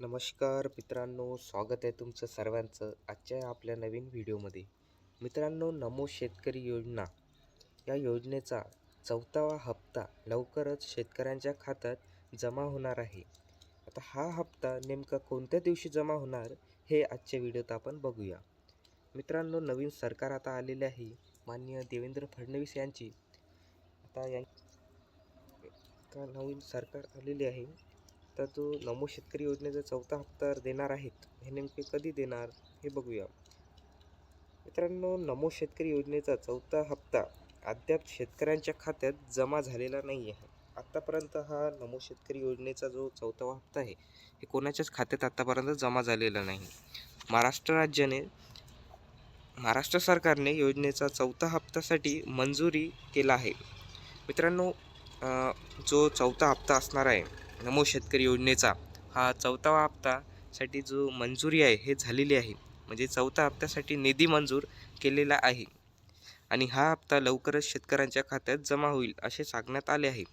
नमस्कार मित्रांनो स्वागत आहे तुमचं सर्वांचं आजच्या आपल्या नवीन व्हिडिओमध्ये. मित्रांनो नमो शेतकरी योजना. या योजनेचा चौथावा हप्ता लवकरच शेतकऱ्यांच्या खात्यात जमा होणार आहे. आता हा हप्ता नेमका कोणत्या दिवशी जमा होणार हे आजच्या व्हिडिओत आपण बघूया. मित्रांनो नवीन सरकार आता आलेले आहे. माननीय देवेंद्र फडणवीस यांची. आता या का नवीन सरकार आलेले आहे? आता तो नमो शेतकरी योजनेचा चौथा हप्ता देणार आहेत. हे नेमके कधी देणार हे बघूया. मित्रांनो नमो शेतकरी योजनेचा चौथा हप्ता अद्याप शेतकऱ्यांच्या खात्यात जमा झालेला नाही आहे आत्तापर्यंत हा नमो शेतकरी योजनेचा जो चौथा हप्ता आहे हे कोणाच्याच खात्यात आत्तापर्यंत जमा झालेला नाही. महाराष्ट्र राज्याने महाराष्ट्र सरकारने योजनेचा चौथा हप्त्यासाठी मंजुरी केला आहे. मित्रांनो जो चौथा हप्ता असणार आहे नमो शेतकरी योजनेचा हा चौथावा हप्तासाठी जो मंजुरी आहे हे झालेली आहे. म्हणजे चौथा हप्त्यासाठी निधी मंजूर केलेला आहे. आणि हा हप्ता लवकरच शेतकऱ्यांच्या खात्यात जमा होईल असे सांगण्यात आले आहे.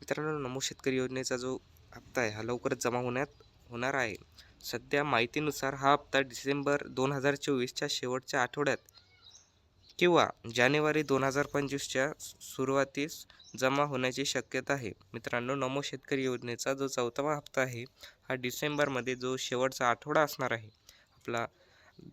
मित्रांनो नमो शेतकरी योजनेचा जो हप्ता आहे हा लवकरच जमा होण्यात होणार आहे. सध्या माहितीनुसार हा हप्ता डिसेंबर दोन हजार चोवीसच्या शेवटच्या आठवड्यात किंवा जानेवारी दोन हजार पंचवीसच्या सुरुवातीस जमा होण्याची शक्यता आहे. मित्रांनो नमो शेतकरी योजनेचा जो चौथावा हप्ता आहे हा डिसेंबरमध्ये जो शेवटचा आठवडा असणार आहे आपला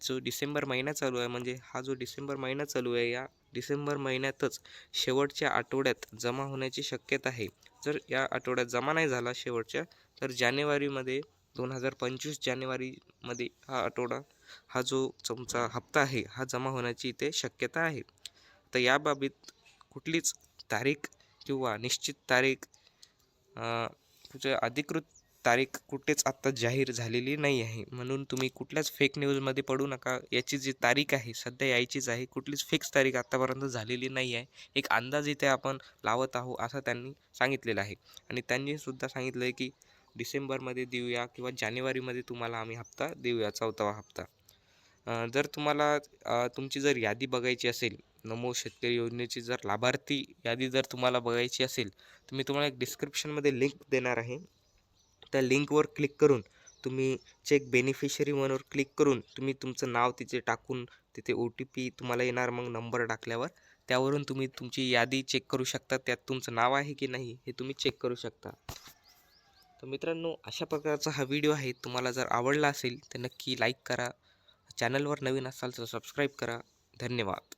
जो डिसेंबर महिना चालू आहे म्हणजे हा जो डिसेंबर महिना चालू आहे या डिसेंबर महिन्यातच शेवटच्या आठवड्यात जमा होण्याची शक्यता आहे. जर या आठवड्यात जमा नाही झाला शेवटच्या तर जानेवारीमध्ये दोन हजार पंचवीस जानेवारीमध्ये हा आठवडा हा जो तुमचा हप्ता आहे हा जमा होण्याची इथे शक्यता आहे. तर याबाबत कुठलीच तारीख किंवा निश्चित तारीख अ, कुठे अधिकृत तारीख कुठेच आत्ता जाहीर झालेली नाही आहे. म्हणून तुम्ही कुठल्याच फेक न्यूजमध्ये पडू नका. याची जी तारीख आहे सध्या यायचीच आहे. कुठलीच फिक्स तारीख आत्तापर्यंत झालेली नाही आहे. एक अंदाज इथे आपण लावत आहोत असं त्यांनी सांगितलेलं आहे. आणि त्यांनीसुद्धा सांगितलं आहे की डिसेंबरमध्ये देऊया किंवा जानेवारीमध्ये तुम्हाला आम्ही हप्ता देऊया चौथावा हप्ता. जर तुम्हाला तुमची जर यादी बघायची असेल नमो शेतकरी योजनेची जर लाभार्थी यादी जर तुम्हाला बघायची असेल तर मी तुम्हाला एक डिस्क्रिप्शनमध्ये लिंक देणार आहे. त्या लिंकवर क्लिक करून तुम्ही चेक बेनिफिशरी म्हणून क्लिक करून तुम्ही तुमचं नाव तिथे टाकून तिथे ओ टी पी तुम्हाला येणार मग नंबर टाकल्यावर त्यावरून तुम्ही तुमची यादी चेक करू शकता त्यात तुमचं नाव आहे की नाही हे तुम्ही चेक करू शकता. तर मित्रांनो अशा प्रकारचा हा व्हिडिओ आहे. तुम्हाला जर आवडला असेल तर नक्की लाईक करा. चॅनलवर नवीन असाल तर सबस्क्राईब करा. धन्यवाद.